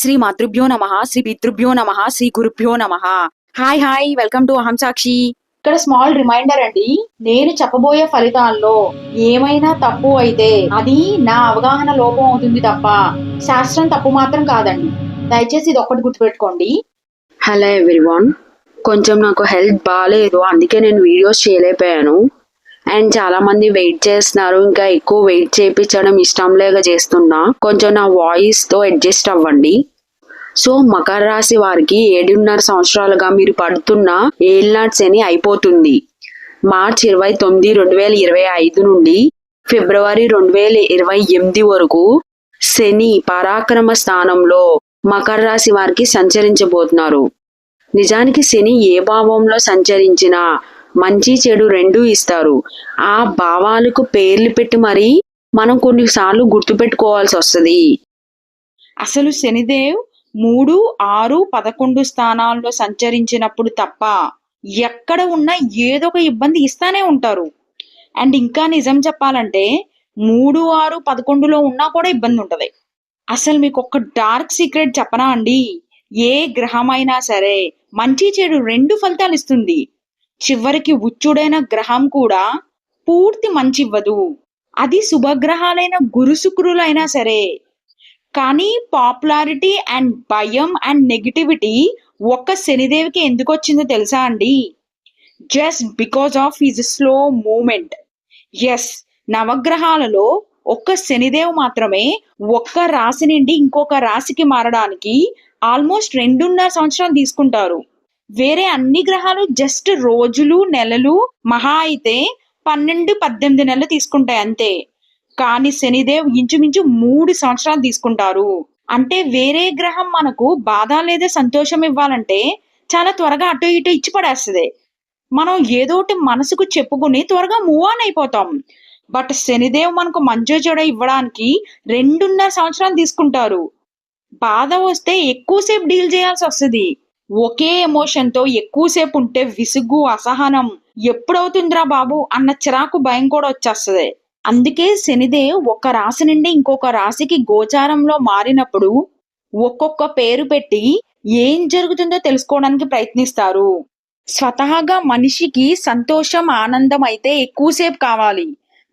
శ్రీ మాతృభ్యో నమ శ్రీ పితృభ్యో నమ శ్రీ గురుభ్యో నమ. హాయ్ హాయ్ వెల్కమ్ టు అహం సాక్షి ఇక్కడ స్మాల్ రిమైండర్ అండి నేను చెప్పబోయే ఫలితాల్లో ఏమైనా తప్పు అయితే అది నా అవగాహన లోపం అవుతుంది తప్ప శాస్త్రం తప్పు మాత్రం కాదండి. దయచేసి ఇది ఒక్కటి గుర్తుపెట్టుకోండి. హలో ఎవ్రీవన్ కొంచెం నాకు హెల్త్ బాగాలేదు అందుకే నేను వీడియోస్ చేయలేకపోయాను. అండ్ చాలా మంది వెయిట్ చేస్తున్నారు. ఇంకా ఎక్కువ వెయిట్ చేయించడం ఇష్టం లేక చేస్తున్నా. కొంచెం నా వాయిస్తో అడ్జస్ట్ అవ్వండి. సో మకర రాశి వారికి ఏడున్నర సంవత్సరాలుగా మీరు పడుతున్న ఏళ్ళనాటి శని అయిపోతుంది. మార్చ్ ఇరవై తొమ్మిది రెండు వేల ఇరవై ఐదు నుండి ఫిబ్రవరి రెండు వేల ఇరవై ఎనిమిది వరకు శని పరాక్రమ స్థానంలో మకర రాశి వారికి సంచరించబోతున్నారు. నిజానికి శని ఏ భావంలో సంచరించినా మంచి చెడు రెండూ ఇస్తారు. ఆ భావాలకు పేర్లు పెట్టి మరి మనం కొన్నిసార్లు గుర్తుపెట్టుకోవాల్సి వస్తుంది అసలు శనిదేవ్ మూడు ఆరు పదకొండు స్థానాల్లో సంచరించినప్పుడు తప్ప ఎక్కడ ఉన్నా ఏదో ఒక ఇబ్బంది ఇస్తానే ఉంటారు. అండ్ ఇంకా నిజం చెప్పాలంటే మూడు ఆరు పదకొండులో ఉన్నా కూడా ఇబ్బంది ఉంటది. అసలు మీకు ఒక డార్క్ సీక్రెట్ చెప్పనా అండి? ఏ గ్రహమైనా సరే మంచి చెడు రెండు ఫలితాలు ఇస్తుంది. చివరికి ఉచ్చుడైన గ్రహం కూడా పూర్తి మంచి ఇవ్వదు అది శుభగ్రహాలైన గురు శుక్రులైనా సరే. కానీ పాపులారిటీ అండ్ భయం అండ్ నెగిటివిటీ ఒక్క శనిదేవికి ఎందుకు వచ్చిందో తెలుసా అండి? Just because of his slow moment. Yes నవగ్రహాలలో ఒక్క శనిదేవ్ మాత్రమే ఒక్క రాశి నుండి ఇంకొక రాశికి మారడానికి ఆల్మోస్ట్ రెండున్నర సంవత్సరాలు తీసుకుంటారు. వేరే అన్ని గ్రహాలు జస్ట్ రోజులు నెలలు మహా అయితే పన్నెండు పద్దెనిమిది నెలలు తీసుకుంటాయి అంతే. కానీ శనిదేవ్ ఇంచుమించు మూడు సంవత్సరాలు తీసుకుంటారు. అంటే వేరే గ్రహం మనకు బాధ లేదా సంతోషం ఇవ్వాలంటే చాలా త్వరగా అటు ఇటు ఇచ్చి పడేస్తుంది. మనం ఏదోటి మనసుకు చెప్పుకుని త్వరగా మూవ్ ఆన్ అయిపోతాం. బట్ శనిదేవ్ మనకు మంచో చెడ ఇవ్వడానికి రెండున్నర సంవత్సరాలు తీసుకుంటారు. బాధ వస్తే ఎక్కువసేపు డీల్ చేయాల్సి వస్తుంది. ఒకే ఎమోషన్తో ఎక్కువసేపు ఉంటే విసుగు అసహనం. ఎప్పుడవుతుందిరా బాబు? అన్న చిరాకు భయం కూడా వచ్చేస్తుంది. అందుకే శనిదేవ్ ఒక రాశి నుండి ఇంకొక రాశికి గోచారంలో మారినప్పుడు ఒక్కొక్క పేరు పెట్టి ఏం జరుగుతుందో తెలుసుకోవడానికి ప్రయత్నిస్తారు. స్వతహాగా మనిషికి సంతోషం ఆనందం అయితే ఎక్కువసేపు కావాలి.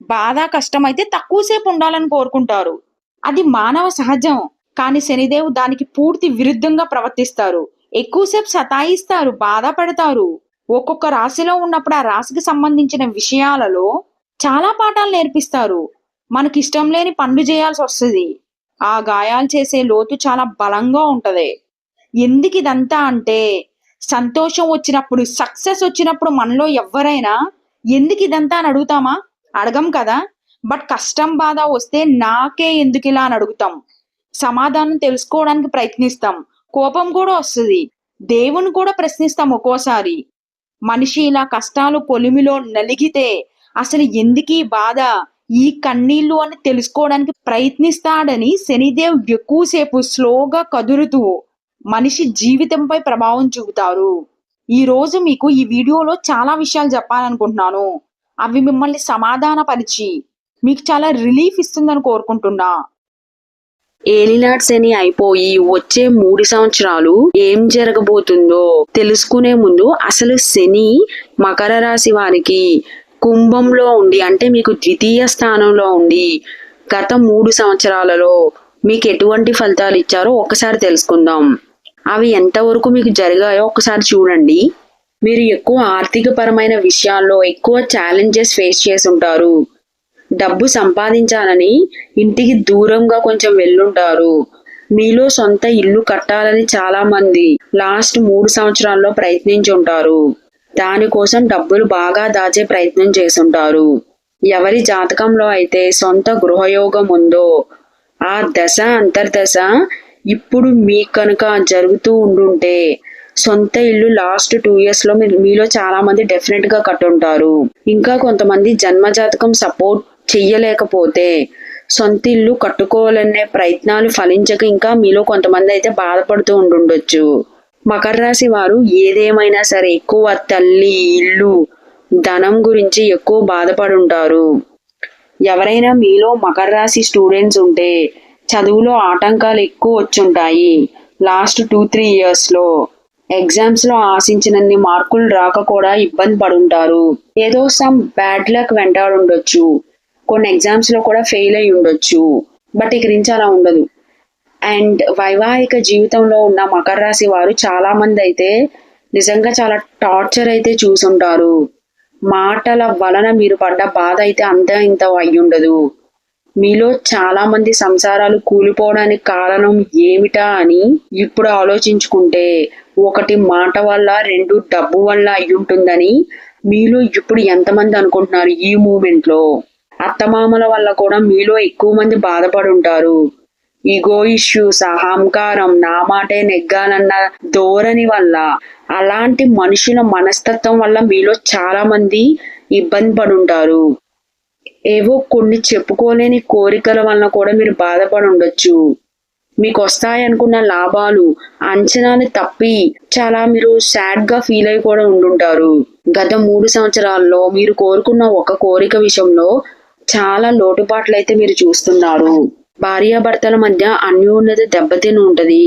బాధ కష్టం అయితే తక్కువసేపు ఉండాలని కోరుకుంటారు. అది మానవ సహజం. కానీ శనిదేవ్ దానికి పూర్తి విరుద్ధంగా ప్రవర్తిస్తారు. ఎక్కువసేపు సతాయిస్తారు బాధపడతారు. ఒక్కొక్క రాశిలో ఉన్నప్పుడు ఆ రాశికి సంబంధించిన విషయాలలో చాలా పాఠాలు నేర్పిస్తారు. మనకి ఇష్టం లేని పనులు చేయాల్సి వస్తుంది. ఆ గాయాలు చేసే లోతు చాలా బలంగా ఉంటది. ఎందుకు ఇదంతా అంటే సంతోషం వచ్చినప్పుడు సక్సెస్ వచ్చినప్పుడు మనలో ఎవరైనా ఎందుకు ఇదంతా అని అడుగుతామా? అడగం కదా. బట్ కష్టం బాధ వస్తే నాకే ఎందుకు ఇలా అని అడుగుతాం. సమాధానం తెలుసుకోవడానికి ప్రయత్నిస్తాం. కోపం కూడా వస్తుంది. దేవుని కూడా ప్రశ్నిస్తాం ఒక్కోసారి. మనిషి ఇలా కష్టాలు పొలిమిలో నలిగితే అసలు ఎందుకీ బాధ? ఈ కన్నీళ్ళు అని తెలుసుకోవడానికి ప్రయత్నిస్తాడని శనిదేవ్ ఎక్కువసేపు స్లోగా కదులుతూ మనిషి జీవితంపై ప్రభావం చూపుతారు. ఈ రోజు మీకు ఈ వీడియోలో చాలా విషయాలు చెప్పాలనుకుంటున్నాను. అవి మిమ్మల్ని సమాధానపరిచి మీకు చాలా రిలీఫ్ ఇస్తుందని కోరుకుంటున్నా. ఏలినాట్స్ శని అయిపోయి వచ్చే మూడు సంవత్సరాలు ఏం జరగబోతుందో తెలుసుకునే ముందు అసలు శని మకర రాశి వారికి కుంభంలో ఉండి అంటే మీకు ద్వితీయ స్థానంలో ఉండి గత మూడు సంవత్సరాలలో మీకు ఎటువంటి ఫలితాలు ఇచ్చారో ఒకసారి తెలుసుకుందాం. అవి ఎంతవరకు మీకు జరిగాయో ఒకసారి చూడండి. మీరు ఎక్కువ ఆర్థిక పరమైన విషయాల్లో ఎక్కువ ఛాలెంజెస్ ఫేస్ చేసి ఉంటారు. డబ్బు సంపాదించాలని ఇంటికి దూరంగా కొంచెం వెళ్ళుంటారు. మీలో సొంత ఇల్లు కట్టాలని చాలా మంది లాస్ట్ మూడు సంవత్సరాల్లో ప్రయత్నించి ఉంటారు దానికోసం డబ్బులు బాగా దాచే ప్రయత్నం చేసుంటారు ఎవరి జాతకంలో అయితే సొంత గృహయోగం ఉందో ఆ దశ అంతర్దశ ఇప్పుడు మీ కనుక జరుగుతూ ఉండుంటే సొంత ఇల్లు లాస్ట్ టూ ఇయర్స్లో మీలో చాలా మంది డెఫినెట్గా కట్టుంటారు. ఇంకా కొంతమంది జన్మ జాతకం సపోర్ట్ చెయ్యలేకపోతే సొంత ఇల్లు కట్టుకోవాలనే ప్రయత్నాలు ఫలించక ఇంకా మీలో కొంతమంది అయితే బాధపడుతూ ఉండుండొచ్చు. మకర రాశి వారు ఏదేమైనా సరే ఎక్కువ తల్లి ఇల్లు ధనం గురించి ఎక్కువ బాధపడి ఉంటారు ఎవరైనా మీలో మకర రాశి స్టూడెంట్స్ ఉంటే చదువులో ఆటంకాలు ఎక్కువ వచ్చుంటాయి. లాస్ట్ టూ త్రీ ఇయర్స్లో ఎగ్జామ్స్లో ఆశించినన్ని మార్కులు రాక కూడా ఇబ్బంది పడుంటారు. ఏదో సమ్ బ్యాడ్ లక్ వెంటాడు ఉండొచ్చు కొన్ని ఎగ్జామ్స్లో కూడా ఫెయిల్ అయి ఉండొచ్చు. బట్ ఇక గురించి అలా ఉండదు. అండ్ వైవాహిక జీవితంలో ఉన్న మకర రాశి వారు చాలా మంది అయితే నిజంగా చాలా టార్చర్ అయితే చూసుంటారు. మాటల వలన మీరు పడ్డ బాధ అయితే అంత ఇంత అయి ఉండదు. మీలో చాలా మంది సంసారాలు కూలిపోవడానికి కారణం ఏమిటా అని ఇప్పుడు ఆలోచించుకుంటే ఒకటి మాట వల్ల రెండు డబ్బు వల్ల అయి ఉంటుందని మీలో ఇప్పుడు ఎంతమంది అనుకుంటున్నారు ఈ మూమెంట్లో అత్తమామల వల్ల కూడా మీలో ఎక్కువ మంది బాధపడి ఉంటారు ఈగో ఇష్యూస్ అహంకారం నా మాటే నెగ్గాలన్న ధోరణి వల్ల అలాంటి మనుషుల మనస్తత్వం వల్ల మీలో చాలా మంది ఇబ్బంది పడి ఉంటారు ఏవో కొన్ని చెప్పుకోలేని కోరికల వలన కూడా మీరు బాధపడి ఉండొచ్చు మీకు వస్తాయనుకున్న లాభాలు అంచనాలు తప్పి చాలా మీరు సాడ్గా ఫీల్ అయి కూడా ఉండుంటారు. గత మూడు సంవత్సరాల్లో మీరు కోరుకున్న ఒక కోరిక విషయంలో చాలా లోటుపాట్లు అయితే మీరు చూస్తున్నారు. భార్యాభర్తల మధ్య అన్యోన్యత దెబ్బతిని ఉంటది.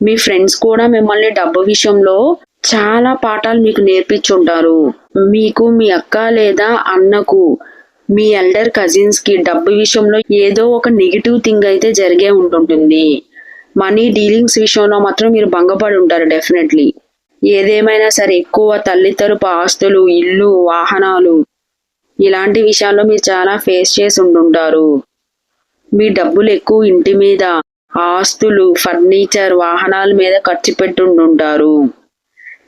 మీ ఫ్రెండ్స్ కూడా మిమ్మల్ని డబ్బు విషయంలో చాలా పాఠాలు మీకు నేర్పించుంటారు. మీకు మీ అక్క లేదా అన్నకు మీ ఎల్డర్ కజిన్స్కి డబ్బు విషయంలో ఏదో ఒక నెగిటివ్ థింగ్ అయితే జరిగే ఉంటుంటుంది. మనీ డీలింగ్స్ విషయంలో మాత్రం మీరు భంగపడి ఉంటారు డెఫినెట్లీ ఏదేమైనా సరే ఎక్కువ తల్లితరపు ఆస్తులు ఇల్లు వాహనాలు ఇలాంటి విషయాల్లో మీరు చాలా ఫేస్ చేసి ఉండుంటారు. మీ డబ్బులు ఎక్కువ ఇంటి మీద ఆస్తులు ఫర్నిచర్ వాహనాల మీద ఖర్చు పెట్టుండుంటారు.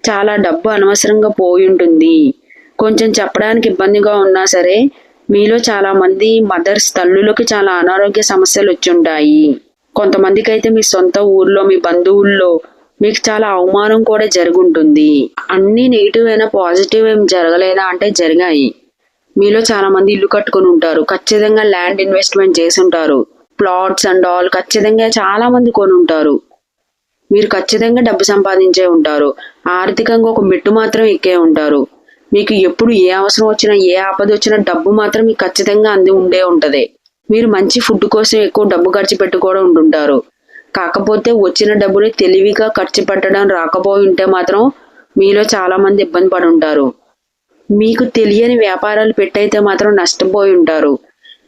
చాలా డబ్బు అనవసరంగా పోయి ఉంటుంది కొంచెం చెప్పడానికి ఇబ్బందిగా ఉన్నా సరే మీలో చాలా మంది మదర్స్ తల్లులకి చాలా అనారోగ్య సమస్యలు వచ్చుంటాయి. కొంతమందికి అయితే మీ సొంత ఊర్లో మీ బంధువుల్లో మీకు చాలా అవమానం కూడా జరుగుంటుంది. అన్ని నెగిటివ్ అయినా పాజిటివ్ ఏం జరగలేదా అంటే జరిగాయి. మీలో చాలా మంది ఇల్లు కట్టుకుని ఉంటారు. ఖచ్చితంగా ల్యాండ్ ఇన్వెస్ట్మెంట్ చేసి ఉంటారు. ప్లాట్స్ అండ్ ఆల్ ఖచ్చితంగా చాలా మంది కొని ఉంటారు. మీరు ఖచ్చితంగా డబ్బు సంపాదించే ఉంటారు. ఆర్థికంగా ఒక మెట్టు మాత్రం ఎక్కే ఉంటారు. మీకు ఎప్పుడు ఏ అవసరం వచ్చినా ఏ ఆపద వచ్చినా డబ్బు మాత్రం మీకు ఖచ్చితంగా అంది ఉండే ఉంటది. మీరు మంచి ఫుడ్ కోసం ఎక్కువ డబ్బు ఖర్చు పెట్టుకోవడం కూడా ఉంటుంటారు కాకపోతే వచ్చిన డబ్బుని తెలివిగా ఖర్చు పెట్టడం రాకపోయి ఉంటే మాత్రం మీలో చాలా మంది ఇబ్బంది పడి ఉంటారు మీకు తెలియని వ్యాపారాలు పెట్టయితే మాత్రం నష్టపోయి ఉంటారు.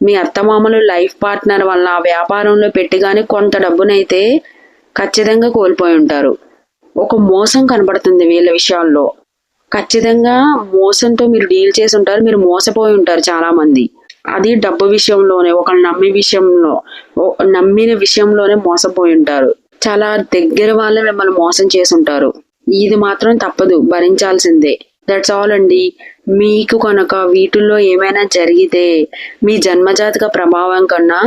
మీ అత్తమామలు లైఫ్ పార్ట్నర్ వల్ల ఆ వ్యాపారంలో పెట్టి కానీ కొంత డబ్బునైతే ఖచ్చితంగా కోల్పోయి ఉంటారు. ఒక మోసం కనబడుతుంది వీళ్ళ విషయాల్లో. ఖచ్చితంగా మోసంతో మీరు డీల్ చేసి ఉంటారు మీరు మోసపోయి ఉంటారు చాలామంది. అది డబ్బు విషయంలోనే ఒకళ్ళు నమ్మే విషయంలో నమ్మిన విషయంలోనే మోసపోయి ఉంటారు. చాలా దగ్గర వాళ్ళే మిమ్మల్ని మోసం చేసి ఉంటారు. ఇది మాత్రం తప్పదు భరించాల్సిందే. దట్స్ ఆల్ అండి. మీకు కనుక వీటిల్లో ఏమైనా జరిగితే మీ జన్మజాతక ప్రభావం కన్నా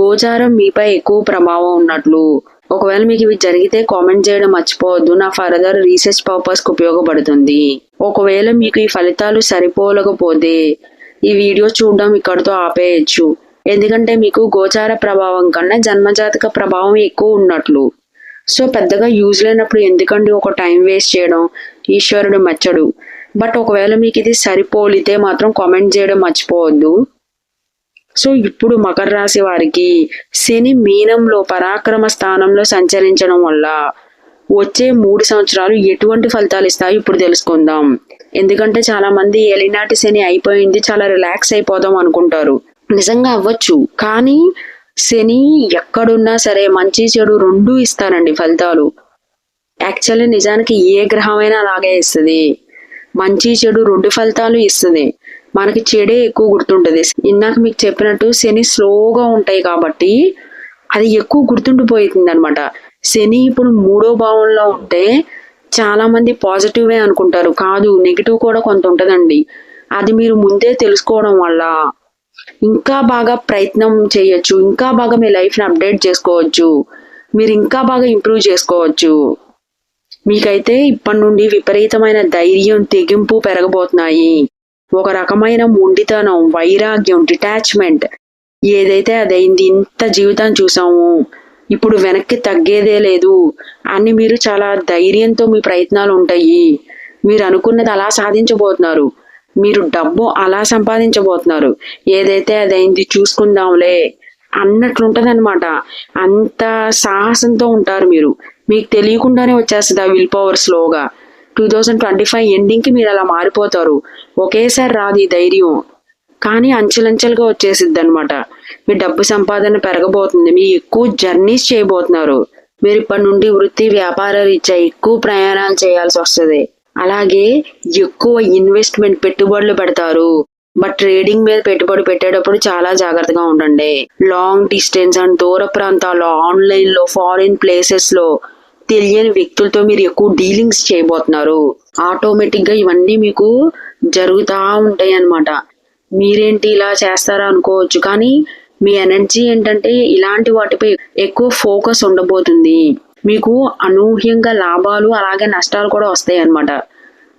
గోచారం మీపై ఎక్కువ ప్రభావం ఉన్నట్లు. ఒకవేళ మీకు ఇవి జరిగితే కామెంట్ చేయడం మర్చిపోవద్దు. నా ఫర్దర్ రీసెర్చ్ పర్పస్కి ఉపయోగపడుతుంది. ఒకవేళ మీకు ఈ ఫలితాలు సరిపోలకపోతే ఈ వీడియో చూడడం ఇక్కడితో ఆపేయచ్చు. ఎందుకంటే మీకు గోచార ప్రభావం కన్నా జన్మజాతక ప్రభావం ఎక్కువ ఉన్నట్లు. సో పెద్దగా యూజ్ లేనప్పుడు ఎందుకండి ఒక టైం వేస్ట్ చేయడం? ఈశ్వరుడు మెచ్చడు. బట్ ఒకవేళ మీకు ఇది సరిపోలితే మాత్రం కామెంట్ చేయడం మర్చిపోవద్దు. సో ఇప్పుడు మకర రాశి వారికి శని మీనంలో పరాక్రమ స్థానంలో సంచరించడం వల్ల వచ్చే మూడు సంవత్సరాలు ఎటువంటి ఫలితాలు ఇస్తాయో ఇప్పుడు తెలుసుకుందాం. ఎందుకంటే చాలా మంది ఎలినాటి శని అయిపోయింది చాలా రిలాక్స్ అయిపోదాం అనుకుంటారు. నిజంగా అవ్వచ్చు. కానీ శని ఎక్కడున్నా సరే మంచి చెడు రెండు ఇస్తారండి ఫలితాలు. యాక్చువల్లీ నిజానికి ఏ గ్రహమైనా అలాగే ఇస్తుంది. మంచి చెడు రెండు ఫలితాలు ఇస్తుంది. మనకి చెడే ఎక్కువ గుర్తుంటది. ఇందాక మీకు చెప్పినట్టు శని స్లోగా ఉంటాయి కాబట్టి అది ఎక్కువ గుర్తుండిపోతుంది అనమాట శని ఇప్పుడు మూడో భావంలో ఉంటే చాలా మంది పాజిటివే అనుకుంటారు. కాదు నెగిటివ్ కూడా కొంత ఉంటుందండి. అది మీరు ముందే తెలుసుకోవడం వల్ల ఇంకా బాగా ప్రయత్నం చేయొచ్చు. ఇంకా బాగా మీ లైఫ్ని అప్డేట్ చేసుకోవచ్చు. మీరు ఇంకా బాగా ఇంప్రూవ్ చేసుకోవచ్చు. మీకైతే ఇప్పటి నుండి విపరీతమైన ధైర్యం తెగింపు పెరగబోతున్నాయి. ఒక రకమైన మొండితనం వైరాగ్యం డిటాచ్మెంట్ ఏదైతే అదైంది ఇంత జీవితాన్ని చూసాము. ఇప్పుడు వెనక్కి తగ్గేదే లేదు. అని మీరు చాలా ధైర్యంతో మీ ప్రయత్నాలు ఉంటాయి. మీరు అనుకున్నది అలా సాధించబోతున్నారు. మీరు డబ్బు అలా సంపాదించబోతున్నారు. ఏదైతే అదైంది చూసుకుందాంలే అన్నట్లుంటదనమాట అంత సాహసంతో ఉంటారు మీరు. మీకు తెలియకుండానే వచ్చేస్తుంది ఆ విల్ పవర్ స్లోగా. టూ థౌజండ్ ట్వంటీ ఫైవ్ ఎండింగ్కి మీరు అలా మారిపోతారు. ఒకేసారి రాదు ఈ ధైర్యం. కానీ అంచెలంచెలుగా వచ్చేసిద్ది అనమాట మీ డబ్బు సంపాదన పెరగబోతుంది. మీ ఎక్కువ జర్నీస్ చేయబోతున్నారు. మీరు ఇప్పటి నుండి వృత్తి వ్యాపార రీత్యా ఎక్కువ ప్రయాణాలు చేయాల్సి వస్తుంది. అలాగే ఎక్కువ ఇన్వెస్ట్మెంట్ పెట్టుబడులు పెడతారు. బట్ ట్రేడింగ్ మీద పెట్టుబడి పెట్టేటప్పుడు చాలా జాగ్రత్తగా ఉండండి. లాంగ్ డిస్టెన్స్ అండ్ దూర ప్రాంతాల్లో ఆన్లైన్లో ఫారిన్ ప్లేసెస్లో తెలియని వ్యక్తులతో మీరు ఎక్కువ డీలింగ్స్ చేయబోతున్నారు. ఆటోమేటిక్గా ఇవన్నీ మీకు జరుగుతూ ఉంటాయి అన్నమాట మీరేంటి ఇలా చేస్తారా అనుకోవచ్చు కానీ మీ ఎనర్జీ ఏంటంటే ఇలాంటి వాటిపై ఎక్కువ ఫోకస్ ఉండబోతుంది. మీకు అనూహ్యంగా లాభాలు అలాగే నష్టాలు కూడా వస్తాయి అన్నమాట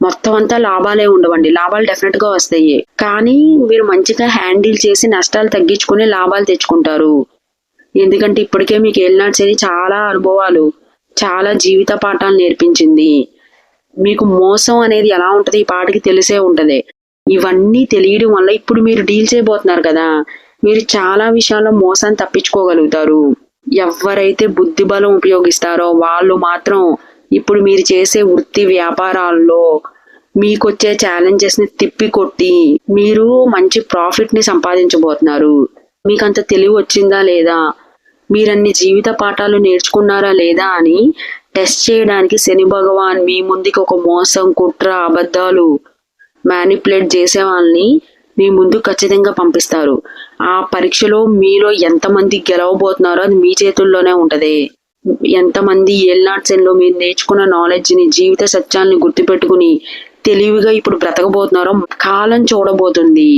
మొత్తం అంతా లాభాలే ఉండవండి. లాభాలు డెఫినెట్గా వస్తాయి. కానీ మీరు మంచిగా హ్యాండిల్ చేసి నష్టాలు తగ్గించుకుని లాభాలు తెచ్చుకుంటారు. ఎందుకంటే ఇప్పటికే మీకు ఏలినాటి శని చాలా అనుభవాలు. చాలా జీవిత పాఠాలు నేర్పించింది. మీకు మోసం అనేది ఎలా ఉంటుంది ఈ పాటకి తెలిసే ఉంటుంది. ఇవన్నీ తెలియడం వల్ల ఇప్పుడు మీరు డీల్ చేయబోతున్నారు కదా. మీరు చాలా విషయాల్లో మోసాన్ని తప్పించుకోగలుగుతారు. ఎవరైతే బుద్ధి బలం ఉపయోగిస్తారో వాళ్ళు మాత్రం ఇప్పుడు మీరు చేసే వృత్తి వ్యాపారాల్లో మీకొచ్చే ఛాలెంజెస్ని తిప్పి కొట్టి మీరు మంచి ప్రాఫిట్ని సంపాదించబోతున్నారు. మీకు అంత తెలివి వచ్చిందా లేదా? మీరన్ని జీవిత పాఠాలు నేర్చుకున్నారా లేదా అని టెస్ట్ చేయడానికి శని భగవాన్ మీ ముందుకి ఒక మోసం కుట్ర అబద్ధాలు మ్యానిపులేట్ చేసే వాళ్ళని మీ ముందు ఖచ్చితంగా పంపిస్తారు. ఆ పరీక్షలో మీలో ఎంతమంది గెలవబోతున్నారో అది మీ చేతుల్లోనే ఉంటుంది. ఎంతమంది ఎల్నాట్సెన్లో మీరు నేర్చుకున్న నాలెడ్జ్ని జీవిత సత్యాలను గుర్తుపెట్టుకుని తెలివిగా ఇప్పుడు బ్రతకబోతున్నారో కాలం చూడబోతుంది.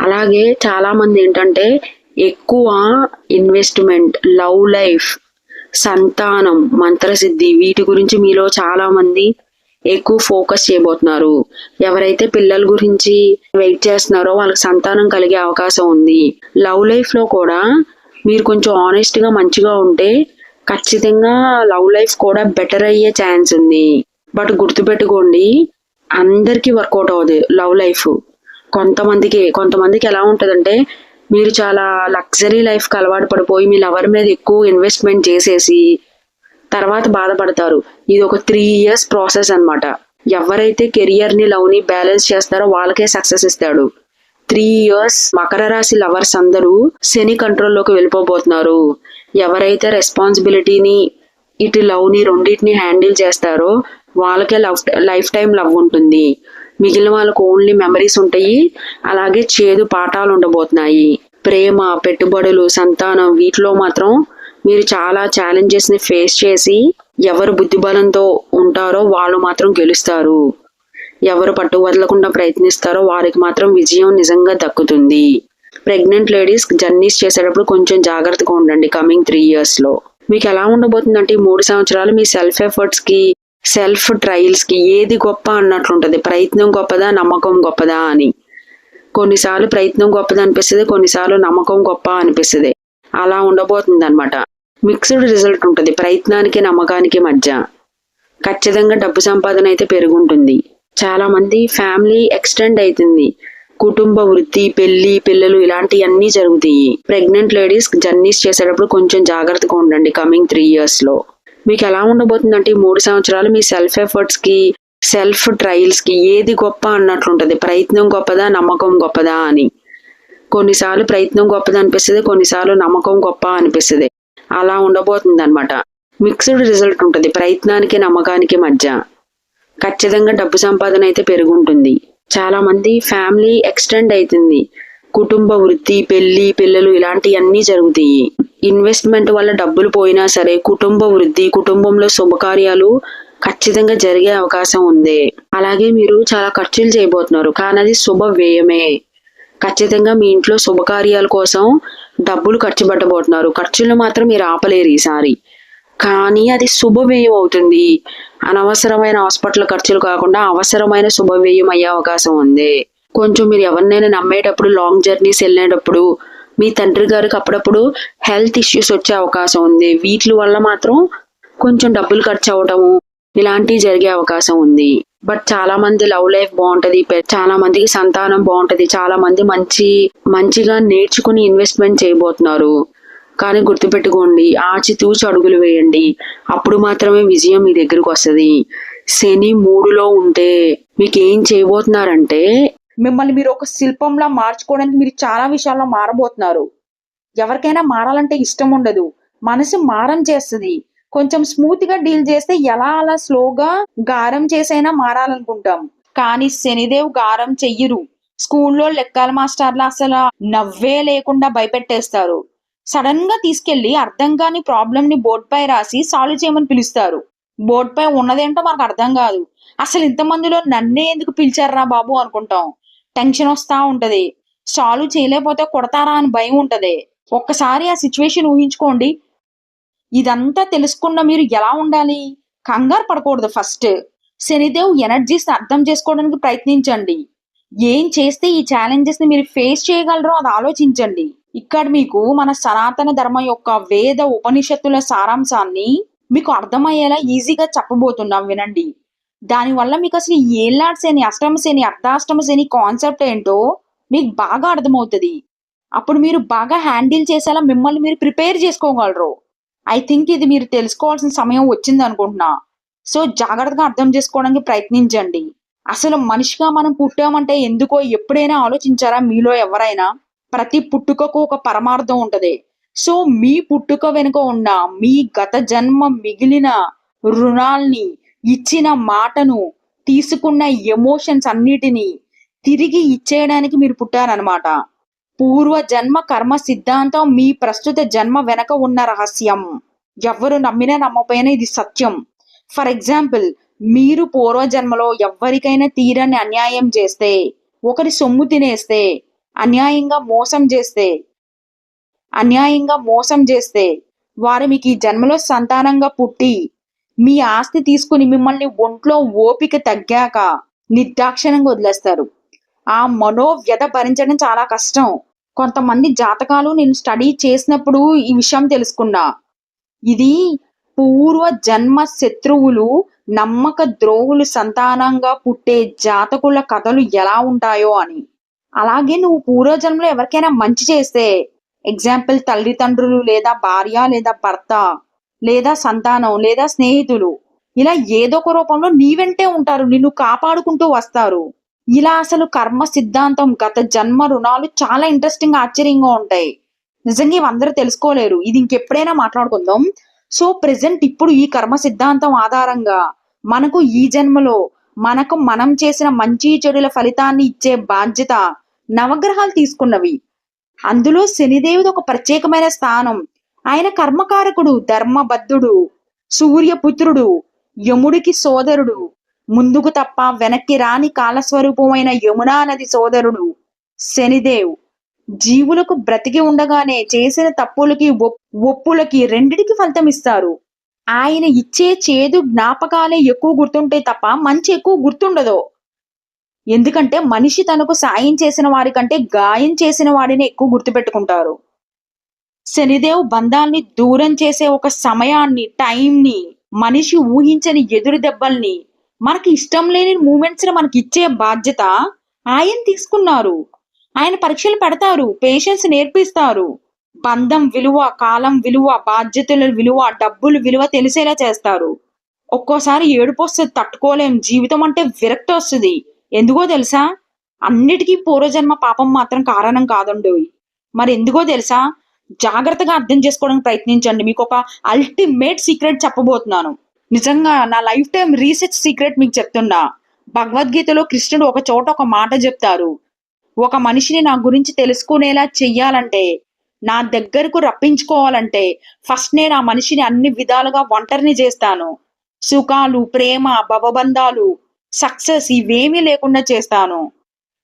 అలాగే చాలా మంది ఏంటంటే ఎక్కువ ఇన్వెస్ట్మెంట్ లవ్ లైఫ్ సంతానం మంత్రసిద్ధి వీటి గురించి మీలో చాలా మంది ఎక్కువ ఫోకస్ చేయబోతున్నారు. ఎవరైతే పిల్లల గురించి వెయిట్ చేస్తున్నారో వాళ్ళకి సంతానం కలిగే అవకాశం ఉంది. లవ్ లైఫ్లో కూడా మీరు కొంచెం ఆనెస్ట్గా మంచిగా ఉంటే ఖచ్చితంగా లవ్ లైఫ్ కూడా బెటర్ అయ్యే ఛాన్స్ ఉంది. బట్ గుర్తుపెట్టుకోండి అందరికీ వర్కౌట్ అవ్వదు లవ్ లైఫ్ కొంతమందికి కొంతమందికి ఎలా ఉంటుందంటే మీరు చాలా లగ్జరీ లైఫ్కి అలవాటు పడిపోయి మీ లవర్ మీద ఎక్కువ ఇన్వెస్ట్మెంట్ చేసేసి తర్వాత బాధపడతారు. ఇది ఒక త్రీ ఇయర్స్ ప్రాసెస్ అన్నమాట. ఎవరైతే కెరియర్ని లవ్ని బ్యాలెన్స్ చేస్తారో వాళ్ళకే సక్సెస్ ఇస్తాడు. త్రీ ఇయర్స్ మకర రాశి లవర్స్ అందరూ శని కంట్రోల్లోకి వెళ్ళిపోబోతున్నారు. ఎవరైతే రెస్పాన్సిబిలిటీని ఇటు లవ్ని రెండింటిని హ్యాండిల్ చేస్తారో వాళ్ళకే లవ్ లైఫ్ టైం లవ్ ఉంటుంది. మిగిలిన వాళ్ళకు ఓన్లీ మెమరీస్ ఉంటాయి. అలాగే చేదు పాఠాలు ఉండబోతున్నాయి. ప్రేమ పెట్టుబడులు సంతానం వీటిలో మాత్రం మీరు చాలా ఛాలెంజెస్ని ఫేస్ చేసి ఎవరు బుద్ధిబలంతో ఉంటారో వాళ్ళు మాత్రం గెలుస్తారు. ఎవరు పట్టు వదలకుండా ప్రయత్నిస్తారో వారికి మాత్రం విజయం నిజంగా దక్కుతుంది. ప్రెగ్నెంట్ లేడీస్ జర్నీస్ చేసేటప్పుడు కొంచెం జాగ్రత్తగా ఉండండి కమింగ్ త్రీ ఇయర్స్లో మీకు ఎలా ఉండబోతుందంటే ఈ మూడు సంవత్సరాలు మీ సెల్ఫ్ ఎఫర్ట్స్కి సెల్ఫ్ ట్రయల్స్కి ఏది గొప్ప అన్నట్లుంటుంది. ప్రయత్నం గొప్పదా నమ్మకం గొప్పదా అని. కొన్నిసార్లు ప్రయత్నం గొప్పది అనిపిస్తుంది కొన్నిసార్లు నమ్మకం గొప్ప అనిపిస్తుంది. అలా ఉండబోతుంది అనమాట మిక్స్డ్ రిజల్ట్ ఉంటుంది ప్రయత్నానికి నమ్మకానికి మధ్య. ఖచ్చితంగా డబ్బు సంపాదన అయితే పెరుగుంటుంది. చాలా మంది ఫ్యామిలీ ఎక్స్టెండ్ అవుతుంది కుటుంబ వృత్తి పెళ్ళి పిల్లలు ఇలాంటివన్నీ జరుగుతాయి. ప్రెగ్నెంట్ లేడీస్ జర్నీస్ చేసేటప్పుడు కొంచెం జాగ్రత్తగా ఉండండి కమింగ్ త్రీ ఇయర్స్లో మీకు ఎలా ఉండబోతుందంటే మూడు సంవత్సరాలు మీ సెల్ఫ్ ఎఫర్ట్స్కి సెల్ఫ్ ట్రయల్స్కి ఏది గొప్ప అన్నట్లుంటుంది. ప్రయత్నం గొప్పదా నమ్మకం గొప్పదా అని. కొన్నిసార్లు ప్రయత్నం గొప్పది అనిపిస్తుంది కొన్నిసార్లు నమ్మకం గొప్ప అనిపిస్తుంది. అలా ఉండబోతుంది అనమాట మిక్స్డ్ రిజల్ట్ ఉంటుంది ప్రయత్నానికి నమ్మకానికి మధ్య. ఖచ్చితంగా డబ్బు సంపాదన అయితే పెరుగుంటుంది. చాలా మంది ఫ్యామిలీ ఎక్స్టెండ్ అవుతుంది కుటుంబ వృత్తి పెళ్ళి పిల్లలు ఇలాంటివన్నీ జరుగుతాయి. ఇన్వెస్ట్మెంట్ వల్ల డబ్బులు పోయినా సరే కుటుంబ వృద్ధి కుటుంబంలో శుభకార్యాలు ఖచ్చితంగా జరిగే అవకాశం ఉంది. అలాగే మీరు చాలా ఖర్చులు చేయబోతున్నారు. కానీ అది శుభ వ్యయమే. ఖచ్చితంగా మీ ఇంట్లో శుభకార్యాల కోసం డబ్బులు ఖర్చు పెట్టబోతున్నారు. ఖర్చులు మాత్రం మీరు ఆపలేరు ఈసారి. కానీ అది శుభవ్యయం అవుతుంది. అనవసరమైన హాస్పిటల్ ఖర్చులు కాకుండా అవసరమైన శుభవ్యయం అయ్యే అవకాశం ఉంది. కొంచెం మీరు ఎవరినైనా నమ్మేటప్పుడు లాంగ్ జర్నీస్ వెళ్ళేటప్పుడు మీ తండ్రి గారికి అప్పుడప్పుడు హెల్త్ ఇష్యూస్ వచ్చే అవకాశం ఉంది. వీటి వల్ల మాత్రం కొంచెం డబ్బులు ఖర్చు అవటము ఇలాంటివి జరిగే అవకాశం ఉంది. బట్ చాలా మంది లవ్ లైఫ్ బాగుంటది చాలా మందికి సంతానం బాగుంటది చాలా మంది మంచి మంచిగా నేర్చుకుని ఇన్వెస్ట్మెంట్ చేయబోతున్నారు. కానీ గుర్తుపెట్టుకోండి ఆచితూచి అడుగులు వేయండి. అప్పుడు మాత్రమే విజయం మీ దగ్గరకు వస్తుంది. శని మూడులో ఉంటే మీకు ఏం చేయబోతున్నారంటే మిమ్మల్ని మీరు ఒక శిల్పంలా మార్చుకోవడానికి మీరు చాలా విషయాల్లో మారబోతున్నారు. ఎవరికైనా మారాలంటే ఇష్టం ఉండదు. మనసు మారం చేస్తుంది. కొంచెం స్మూత్గా డీల్ చేస్తే ఎలా అలా స్లోగా గారం చేసైనా మారాలనుకుంటాం. కానీ శనిదేవ్ గారం చెయ్యరు. స్కూల్లో లెక్కల మాస్టర్లు అసలు నవ్వే లేకుండా భయపెట్టేస్తారు. సడన్గా తీసుకెళ్ళి అర్థం కాని ప్రాబ్లం ని బోర్డ్ పై రాసి సాల్వ్ చేయమని పిలుస్తారు. బోర్డ్ పై ఉన్నదేంటో మనకు అర్థం కాదు. అసలు ఇంతమందిలో నన్నే ఎందుకు పిలిచారా బాబు అనుకుంటాం. టెన్షన్ వస్తా ఉంటది. సాల్వ్ చేయలేకపోతే కొడతారా అని భయం ఉంటది. ఒక్కసారి ఆ సిచ్యువేషన్ ఊహించుకోండి. ఇదంతా తెలుసుకున్న మీరు ఎలా ఉండాలి? కంగారు పడకూడదు ఫస్ట్. శనిదేవ్ ఎనర్జీస్ అర్థం చేసుకోవడానికి ప్రయత్నించండి. ఏం చేస్తే ఈ ఛాలెంజెస్ని మీరు ఫేస్ చేయగలరో అది ఆలోచించండి. ఇక్కడ మీకు మన సనాతన ధర్మం యొక్క వేద ఉపనిషత్తుల సారాంశాన్ని మీకు అర్థమయ్యేలా ఈజీగా చెప్పబోతున్నాం వినండి. దానివల్ల మీకు అసలు ఈ ఏళ్ళాడు శని అష్టమ శని అర్ధాష్టమ శని కాన్సెప్ట్ ఏంటో మీకు బాగా అర్థమవుతుంది. అప్పుడు మీరు బాగా హ్యాండిల్ చేసేలా మిమ్మల్ని మీరు ప్రిపేర్ చేసుకోగలరు. ఐ థింక్ ఇది మీరు తెలుసుకోవాల్సిన సమయం వచ్చింది అనుకుంటున్నా. సో జాగ్రత్తగా అర్థం చేసుకోవడానికి ప్రయత్నించండి. అసలు మనిషిగా మనం పుట్టామంటే ఎందుకో ఎప్పుడైనా ఆలోచించారా మీలో ఎవరైనా? ప్రతి పుట్టుకకు ఒక పరమార్థం ఉంటది. సో మీ పుట్టుక వెనుక ఉన్న మీ గత జన్మ మిగిలిన రుణాల్ని ఇచ్చిన మాటను తీసుకున్న ఎమోషన్స్ అన్నిటినీ తిరిగి ఇచ్చేయడానికి మీరు పుట్టారనమాట పూర్వ జన్మ కర్మ సిద్ధాంతం మీ ప్రస్తుత జన్మ వెనక ఉన్న రహస్యం. ఎవరు నమ్మినా నమ్మపోయినా ఇది సత్యం. ఫర్ ఎగ్జాంపుల్ మీరు పూర్వ జన్మలో ఎవరికైనా తీరని అన్యాయం చేస్తే ఒకరి సొమ్ము తినేస్తే అన్యాయంగా మోసం చేస్తే అన్యాయంగా మోసం చేస్తే వారు మీకు ఈ జన్మలో సంతానంగా పుట్టి మీ ఆస్తి తీసుకుని మిమ్మల్ని ఒంట్లో ఓపిక తగ్గాక నిర్దాక్షిణంగా వదిలేస్తారు. ఆ మనోవ్యధ భరించడం చాలా కష్టం. కొంతమంది జాతకాలు నేను స్టడీ చేసినప్పుడు ఈ విషయం తెలుసుకున్నా. ఇది పూర్వ జన్మ శత్రువులు నమ్మక ద్రోహులు సంతానంగా పుట్టే జాతకుల కథలు ఎలా ఉంటాయో అని. అలాగే నువ్వు పూర్వజన్మలో ఎవరికైనా మంచి చేస్తే ఎగ్జాంపుల్ తల్లిదండ్రులు లేదా భార్య లేదా భర్త లేదా సంతానం లేదా స్నేహితులు ఇలా ఏదో ఒక రూపంలో నీ వెంటే ఉంటారు నిన్ను కాపాడుకుంటూ వస్తారు. ఇలా అసలు కర్మ సిద్ధాంతం గత జన్మ రుణాలు చాలా ఇంట్రెస్టింగ్ ఆశ్చర్యంగా ఉంటాయి. నిజంగా ఇవందరూ అందరూ తెలుసుకోలేరు. ఇది ఇంకెప్పుడైనా మాట్లాడుకుందాం. సో ప్రెసెంట్ ఇప్పుడు ఈ కర్మ సిద్ధాంతం ఆధారంగా మనకు ఈ జన్మలో మనకు మనం చేసిన మంచి చెడుల ఫలితాన్ని ఇచ్చే బాధ్యత నవగ్రహాలు తీసుకున్నవి. అందులో శనిదేవుడు ఒక ప్రత్యేకమైన స్థానం. ఆయన కర్మకారకుడు ధర్మబద్ధుడు సూర్యపుత్రుడు యముడికి సోదరుడు. ముందుకు తప్ప వెనక్కి రాని కాలస్వరూపమైన యమునా నది సోదరుడు శనిదేవ్ జీవులకు బ్రతికి ఉండగానే చేసిన తప్పులకి ఒప్- ఒప్పులకి రెండిటికి ఫలితం ఇస్తారు. ఆయన ఇచ్చే చేదు జ్ఞాపకాలే ఎక్కువ గుర్తుంటే తప్ప మంచి ఎక్కువ గుర్తుండదు. ఎందుకంటే మనిషి తనకు సాయం చేసిన వారి కంటే గాయం చేసిన వాడిని ఎక్కువ గుర్తుపెట్టుకుంటారు. శనిదేవ్ బంధాల్ని దూరం చేసే ఒక సమయాన్ని టైంని మనిషి ఊహించని ఎదురు దెబ్బల్ని మనకి ఇష్టం లేని మూమెంట్స్ మనకి ఇచ్చే బాధ్యత ఆయన తీసుకున్నారు. ఆయన పరీక్షలు పెడతారు పేషెన్స్ నేర్పిస్తారు. బంధం విలువ కాలం విలువ బాధ్యతల విలువ డబ్బులు విలువ తెలిసేలా చేస్తారు. ఒక్కోసారి ఏడుపు వస్తుంది తట్టుకోలేం జీవితం అంటే విరక్తి వస్తుంది. ఎందుకో తెలుసా? అన్నిటికీ పూర్వజన్మ పాపం మాత్రం కారణం కాదండి. మరి ఎందుకో తెలుసా? జాగ్రత్తగా అర్థం చేసుకోవడానికి ప్రయత్నించండి. మీకు ఒక అల్టిమేట్ సీక్రెట్ చెప్పబోతున్నాను. నిజంగా నా లైఫ్ టైం రీసెర్చ్ సీక్రెట్ మీకు చెప్తున్నా. భగవద్గీతలో కృష్ణుడు ఒక చోట ఒక మాట చెప్తారు. ఒక మనిషిని నా గురించి తెలుసుకునేలా చెయ్యాలంటే నా దగ్గరకు రప్పించుకోవాలంటే ఫస్ట్ నేను ఆ మనిషిని అన్ని విధాలుగా ఒంటరిని చేస్తాను. సుఖాలు ప్రేమ భవబంధాలు సక్సెస్ ఇవేమీ లేకుండా చేస్తాను.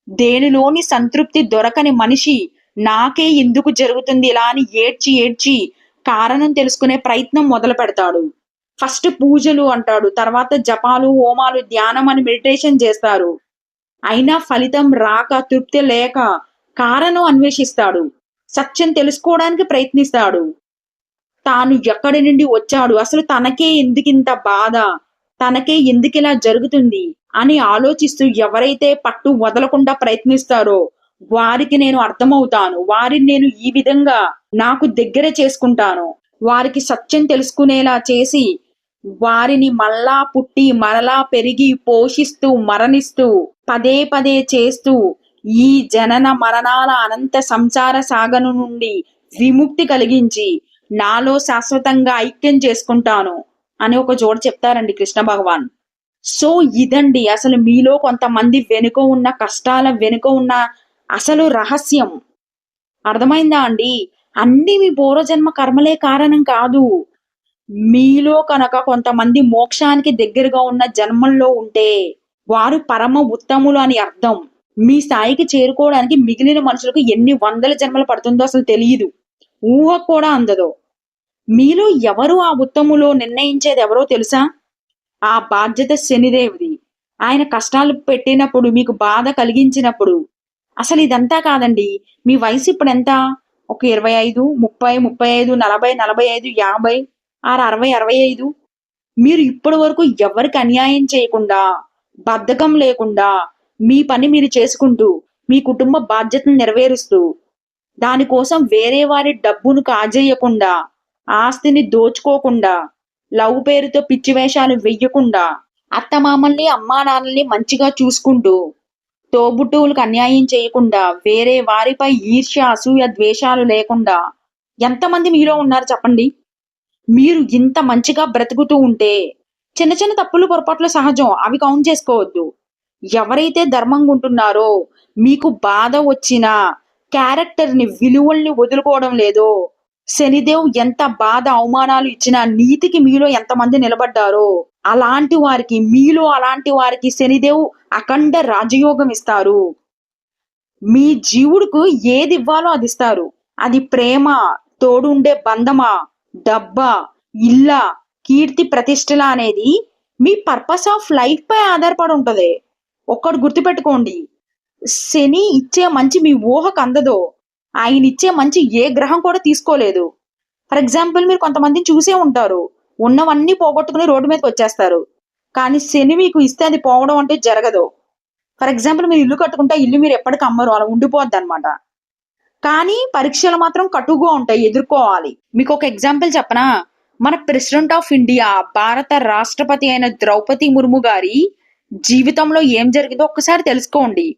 దేనిలోని సంతృప్తి దొరకని మనిషి నాకే ఎందుకు జరుగుతుంది ఇలా అని ఏడ్చి ఏడ్చి కారణం తెలుసుకునే ప్రయత్నం మొదలు పెడతాడు ఫస్ట్ పూజలు అంటాడు తర్వాత జపాలు హోమాలు ధ్యానం అని మెడిటేషన్ చేస్తారు. అయినా ఫలితం రాక తృప్తి లేక కారణం అన్వేషిస్తాడు. సత్యం తెలుసుకోవడానికి ప్రయత్నిస్తాడు. తాను ఎక్కడి నుండి వచ్చాడు? అసలు తనకే ఎందుకింత బాధ? తనకే ఎందుకు ఇలా జరుగుతుంది? అని ఆలోచిస్తూ ఎవరైతే పట్టు వదలకుండా ప్రయత్నిస్తారో వారికి నేను అర్థమవుతాను. వారిని నేను ఈ విధంగా నాకు దగ్గర చేసుకుంటాను. వారికి సత్యం తెలుసుకునేలా చేసి వారిని మళ్ళా పుట్టి మరలా పెరిగి పోషిస్తూ మరణిస్తూ పదే పదే చేస్తూ ఈ జనన మరణాల అనంత సంసార సాగను నుండి విముక్తి కలిగించి నాలో శాశ్వతంగా ఐక్యం చేసుకుంటాను అని ఒక జోడ చెప్తారండి కృష్ణ భగవాన్. సో ఇదండి అసలు మీలో కొంతమంది వెనుక ఉన్న కష్టాల వెనుక ఉన్న అసలు రహస్యం. అర్థమైందా అండి? అన్ని మీ పూర్వజన్మ కర్మలే కారణం కాదు. మీలో కనుక కొంతమంది మోక్షానికి దగ్గరగా ఉన్న జన్మల్లో ఉంటే వారు పరమ ఉత్తములు అని అర్థం. మీ స్థాయికి చేరుకోవడానికి మిగిలిన మనుషులకు ఎన్ని వందల జన్మలు పడుతుందో అసలు తెలియదు. ఊహ కూడా అందదు. మీలో ఎవరు ఆ ఉత్తములో నిర్ణయించేది ఎవరో తెలుసా? ఆ బాధ్యత శనిదేవుది. ఆయన కష్టాలు పెట్టినప్పుడు మీకు బాధ కలిగించినప్పుడు. అసలు ఇదంతా కాదండి. మీ వయసు ఇప్పుడు ఎంత ఒక ఇరవై ఐదు ముప్పై ముప్పై ఐదు నలభై నలభై ఐదు యాభై. ఆరు అరవై అరవై ఐదు. మీరు ఇప్పటి వరకు ఎవరికి అన్యాయం చేయకుండా బద్ధకం లేకుండా మీ పని మీరు చేసుకుంటూ మీ కుటుంబ బాధ్యతను నెరవేరుస్తూ దానికోసం వేరే వారి డబ్బును కాజేయకుండా ఆస్తిని దోచుకోకుండా లవ్ పేరుతో పిచ్చి వేషాలు వెయ్యకుండా అత్తమామల్ని అమ్మా నాన్నల్ని మంచిగా చూసుకుంటూ తోబుట్టువులకు అన్యాయం చేయకుండా వేరే వారిపై ఈర్ష్య అసూయ ద్వేషాలు లేకుండా ఎంతమంది మీలో ఉన్నారు చెప్పండి? మీరు ఇంత మంచిగా బ్రతుకుతూ ఉంటే చిన్న చిన్న తప్పులు పొరపాట్లు సహజం. అవి కౌంట్ చేసుకోవద్దు. ఎవరైతే ధర్మంగా ఉంటున్నారో మీకు బాధ వచ్చినా క్యారెక్టర్ని విలువల్ని వదులుకోవడం లేదో శనిదేవ్ ఎంత బాధ అవమానాలు ఇచ్చినా నీతికి మీలో ఎంతమంది నిలబడ్డారో అలాంటి వారికి మీలో అలాంటి వారికి శనిదేవ్ అఖండ రాజయోగం ఇస్తారు. మీ జీవుడుకు ఏది ఇవ్వాలో అది ఇస్తారు. అది ప్రేమ తోడుండే బంధమా? డబ్బా ఇల్లా కీర్తి ప్రతిష్టల అనేది మీ పర్పస్ ఆఫ్ లైఫ్ పై ఆధారపడి ఉంటుంది. ఒక్కటి గుర్తుపెట్టుకోండి. శని ఇచ్చే మంచి మీ ఊహకు అందదో. ఆయన ఇచ్చే మంచి ఏ గ్రహం కూడా తీసుకోలేదు. ఫర్ ఎగ్జాంపుల్ మీరు కొంతమందిని చూసే ఉంటారు. ఉన్నవన్నీ పోగొట్టుకుని రోడ్డు మీదకి వచ్చేస్తారు. కానీ శని మీకు ఇస్తే అది పోవడం అంటే జరగదు. ఫర్ ఎగ్జాంపుల్ మీరు ఇల్లు కట్టుకుంటే ఇల్లు మీరు ఎప్పటికీ అమ్మరు. అలా ఉండిపోద్ది అనమాట కానీ పరీక్షలు మాత్రం కటుగా ఉంటాయి ఎదుర్కోవాలి. మీకు ఒక ఎగ్జాంపుల్ చెప్పనా? మన ప్రెసిడెంట్ ఆఫ్ ఇండియా భారత రాష్ట్రపతి అయిన ద్రౌపది ముర్ము గారి జీవితంలో ఏం జరిగిందో ఒక్కసారి తెలుసుకోండి.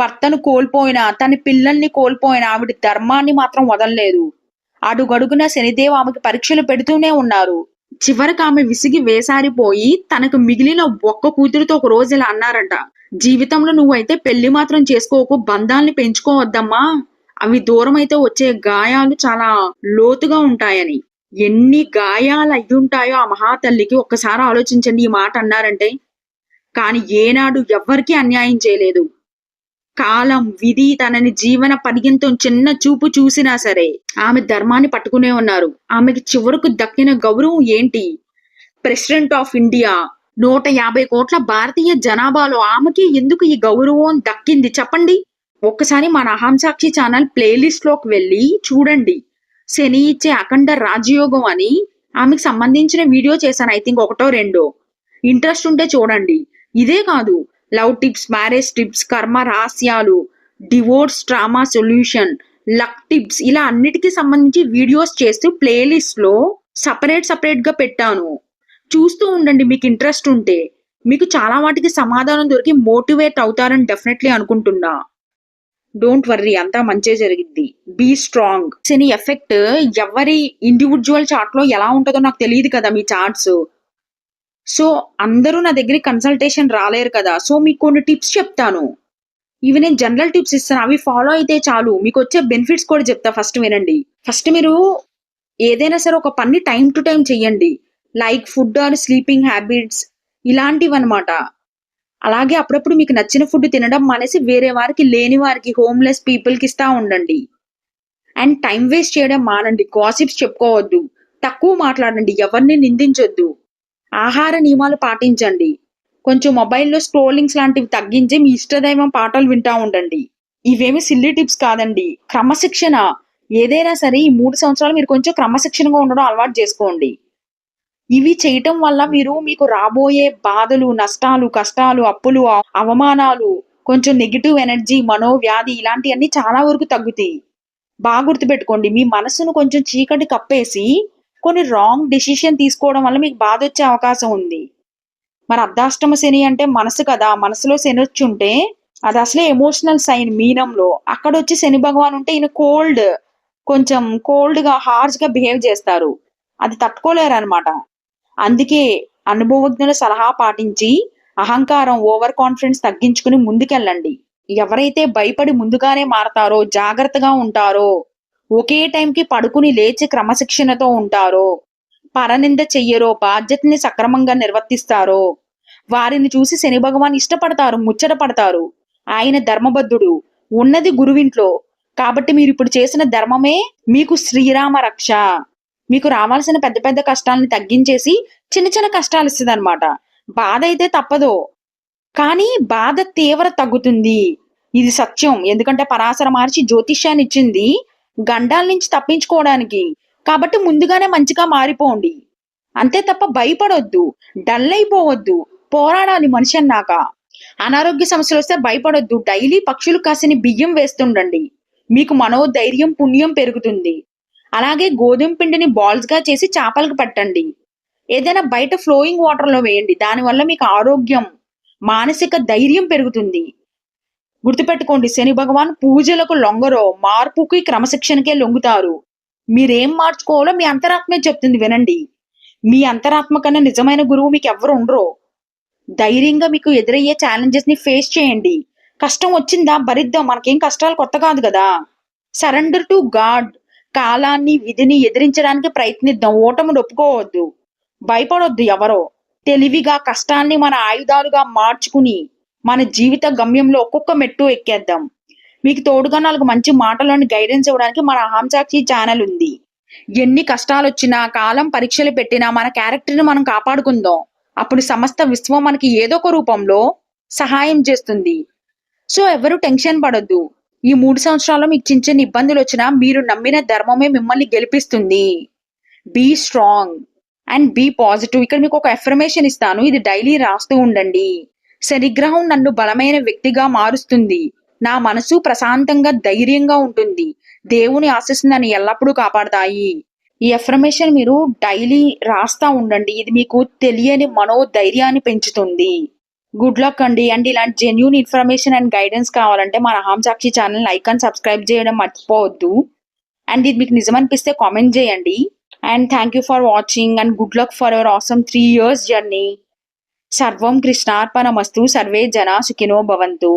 భర్తను కోల్పోయిన తన పిల్లల్ని కోల్పోయిన ఆవిడ ధర్మాన్ని మాత్రం వదలలేదు. అడుగడుగున శనిదేవ్ ఆమెకి పరీక్షలు పెడుతూనే ఉన్నారు. చివరికి ఆమె విసిగి వేసారిపోయి తనకు మిగిలిన ఒక్క కూతురితో ఒక రోజు ఇలా అన్నారంట. జీవితంలో నువ్వైతే పెళ్ళి మాత్రం చేసుకోకు బంధాల్ని పెంచుకోవద్దమ్మా. అవి దూరం అయితే వచ్చే గాయాలు చాలా లోతుగా ఉంటాయని. ఎన్ని గాయాలు అయ్యుంటాయో ఆ మహాతల్లికి ఒక్కసారి ఆలోచించండి ఈ మాట అన్నారంటే కానీ ఏనాడు ఎవ్వరికీ అన్యాయం చేయలేదు. కాలం విధి తనని జీవన పరిగెంతం చిన్న చూపు చూసినా సరే ఆమె ధర్మాన్ని పట్టుకునే ఉన్నారు. ఆమెకి చివరకు దక్కిన గౌరవం ఏంటి? ప్రెసిడెంట్ ఆఫ్ ఇండియా నూట యాభై కోట్ల భారతీయ జనాభాలో ఆమెకి ఎందుకు ఈ గౌరవం దక్కింది? చెప్పండి. ఒక్కసారి మన అహంసాక్షి ఛానల్ ప్లేలిస్ట్లోకి వెళ్ళి చూడండి. శని ఇచ్చే అఖండ రాజయోగం అని ఆమెకు సంబంధించిన వీడియో చేశాను ఐ థింక్ ఒకటో రెండో. ఇంట్రెస్ట్ ఉంటే చూడండి. ఇదే కాదు లవ్ టిప్స్ మ్యారేజ్ టిప్స్ కర్మ రహస్యాలు divorce drama solution luck tips ఇలా అన్నిటికీ సంబంధించి వీడియోస్ చేస్తూ ప్లేలిస్ట్లో సపరేట్ సపరేట్గా పెట్టాను. చూస్తూ ఉండండి మీకు ఇంట్రెస్ట్ ఉంటే. మీకు చాలా వాటికి సమాధానం దొరికి మోటివేట్ అవుతారని డెఫినెట్లీ అనుకుంటున్నా. డోంట్ వర్రీ అంతా మంచిగా జరిగింది బీ స్ట్రాంగ్ శని ఎఫెక్ట్ ఎవరి ఇండివిజువల్ చార్ట్లో ఎలా ఉంటుందో నాకు తెలియదు కదా మీ చార్ట్స్ సో అందరూ నా దగ్గరికి కన్సల్టేషన్ రాలేరు కదా. సో మీకు కొన్ని టిప్స్ చెప్తాను. ఇవి నేను జనరల్ టిప్స్ ఇస్తాను. అవి ఫాలో అయితే చాలు. మీకు వచ్చే బెనిఫిట్స్ కూడా చెప్తా. ఫస్ట్ వినండి. ఫస్ట్ మీరు ఏదైనా సరే ఒక పని టైం టు టైం చెయ్యండి. Like food or sleeping habits ఇలాంటివి అనమాట అలాగే అప్పుడప్పుడు మీకు నచ్చిన ఫుడ్ తినడం మానేసి వేరే వారికి లేని వారికి హోమ్లెస్ పీపుల్కి ఇస్తా ఉండండి. అండ్ టైం వేస్ట్ చేయడం మానండి. గాసిప్స్ చెప్పుకోవద్దు. తక్కువ మాట్లాడండి. ఎవరిని నిందించొద్దు. ఆహార నియమాలు పాటించండి. కొంచెం మొబైల్లో స్క్రోలింగ్స్ లాంటివి తగ్గించి మీ ఇష్టదైవం పాటలు వింటా ఉండండి. ఇవేమి సిల్లీ టిప్స్ కాదండి. క్రమశిక్షణ. ఏదైనా సరే ఈ మూడు సంవత్సరాలు మీరు కొంచెం క్రమశిక్షణగా ఉండడం అలవాటు చేసుకోండి. ఇవి చేయటం వల్ల మీరు మీకు రాబోయే బాధలు నష్టాలు కష్టాలు అప్పులు అవమానాలు కొంచెం నెగిటివ్ ఎనర్జీ మనోవ్యాధి ఇలాంటివన్నీ చాలా వరకు తగ్గుతాయి. బాగా గుర్తుపెట్టుకోండి మీ మనసును కొంచెం చీకటి కప్పేసి కొన్ని రాంగ్ డెసిషన్ తీసుకోవడం వల్ల మీకు బాధ వచ్చే అవకాశం ఉంది. మరి అర్ధాష్టమ శని అంటే మనసు కదా మనసులో శని వచ్చి ఉంటే అది అసలే ఎమోషనల్ సైన్ మీనంలో. అక్కడ వచ్చి శని భగవాన్ ఉంటే ఈయన కోల్డ్ కొంచెం కోల్డ్గా గా బిహేవ్ చేస్తారు. అది తట్టుకోలేరు అనమాట అందుకే అనుభవజ్ఞుల సలహా పాటించి అహంకారం ఓవర్ కాన్ఫిడెన్స్ తగ్గించుకుని ముందుకెళ్ళండి. ఎవరైతే భయపడి ముందుగానే మారతారో జాగ్రత్తగా ఉంటారో ఒకే టైంకి పడుకుని లేచి క్రమశిక్షణతో ఉంటారో పరనింద చెయ్యరో బాధ్యతని సక్రమంగా నిర్వర్తిస్తారో వారిని చూసి శని భగవాన్ ఇష్టపడతారు ముచ్చట పడతారు. ఆయన ధర్మబద్ధుడు ఉన్నది గురువింట్లో. కాబట్టి మీరు ఇప్పుడు చేసిన ధర్మమే మీకు శ్రీరామ రక్ష. మీకు రావాల్సిన పెద్ద పెద్ద కష్టాలని తగ్గించేసి చిన్న చిన్న కష్టాలు ఇస్తుంది అనమాట బాధ అయితే తప్పదు. కానీ బాధ తీవ్ర తగ్గుతుంది. ఇది సత్యం. ఎందుకంటే పరాశర మార్చి జ్యోతిష్యాన్ని ఇచ్చింది గండాల నుంచి తప్పించుకోవడానికి. కాబట్టి ముందుగానే మంచిగా మారిపోండి. అంతే తప్ప భయపడొద్దు. డల్ అయిపోవద్దు. పోరాడాలి మనిషి అన్నాక అనారోగ్య సమస్యలు వస్తే భయపడొద్దు. డైలీ పక్షులు కాసిన బియ్యం వేస్తుండండి. మీకు మనోధైర్యం పుణ్యం పెరుగుతుంది. అలాగే గోధుమ పిండిని బాల్స్గా చేసి చేపలకు పట్టండి. ఏదైనా బయట ఫ్లోయింగ్ వాటర్లో వేయండి. దానివల్ల మీకు ఆరోగ్యం మానసిక ధైర్యం పెరుగుతుంది. గుర్తుపెట్టుకోండి శని భగవాన్ పూజలకు లొంగరో మార్పుకి క్రమశిక్షణకే లొంగుతారు. మీరేం మార్చుకోవాలో మీ అంతరాత్మే చెప్తుంది వినండి. మీ అంతరాత్మ కన్నా నిజమైన గురువు మీకు ఎవరు ఉండరు. ధైర్యంగా మీకు ఎదురయ్యే ఛాలెంజెస్ని ఫేస్ చేయండి. కష్టం వచ్చిందా? భరిద్దాం. మనకేం కష్టాలు కొత్త కాదు కదా. సరెండర్ టు గాడ్ కాలాన్ని విధిని ఎదిరించడానికి ప్రయత్నిద్దాం. ఓటమిని ఒప్పుకోవద్దు భయపడొద్దు ఎవరో. తెలివిగా కష్టాన్ని మన ఆయుధాలుగా మార్చుకుని మన జీవిత గమ్యంలో ఒక్కొక్క మెట్టు ఎక్కేద్దాం. మీకు తోడుగా నాలుగు మంచి మాటలను గైడెన్స్ ఇవ్వడానికి మన అహంసాక్షి ఛానల్ ఉంది. ఎన్ని కష్టాలు వచ్చినా కాలం పరీక్షలు పెట్టినా మన క్యారెక్టర్ని మనం కాపాడుకుందాం. అప్పుడు సమస్త విశ్వం మనకి ఏదో ఒక రూపంలో సహాయం చేస్తుంది. సో ఎవరు టెన్షన్ పడొద్దు. ఈ మూడు సంవత్సరాల్లో మీకు చిన్న చిన్న ఇబ్బందులు వచ్చినా మీరు నమ్మిన ధర్మమే మిమ్మల్ని గెలిపిస్తుంది. Be strong and be positive ఇక్కడ మీకు ఒక ఎఫర్మేషన్ ఇస్తాను. ఇది డైలీ రాస్తూ ఉండండి. శనిగ్రహం నన్ను బలమైన వ్యక్తిగా మారుస్తుంది. నా మనసు ప్రశాంతంగా ధైర్యంగా ఉంటుంది. దేవుని ఆశీస్సు నన్ను ఎల్లప్పుడూ కాపాడతాయి. ఈ ఎఫర్మేషన్ మీరు డైలీ రాస్తా ఉండండి. ఇది మీకు తెలియని మనోధైర్యాన్ని పెంచుతుంది. గుడ్ లక్ అండి. అండ్ ఇలాంటి జెన్యున్ ఇన్ఫర్మేషన్ అండ్ గైడెన్స్ కావాలంటే మన Sakshi channel like and subscribe చేయడం మర్చిపోవద్దు. అండ్ ఇది మీకు నిజం అనిపిస్తే కామెంట్ చేయండి. And thank you for watching and good luck for our awesome three years journey సర్వం కృష్ణార్పణమస్తు సర్వే జనా సుఖినో భవంతు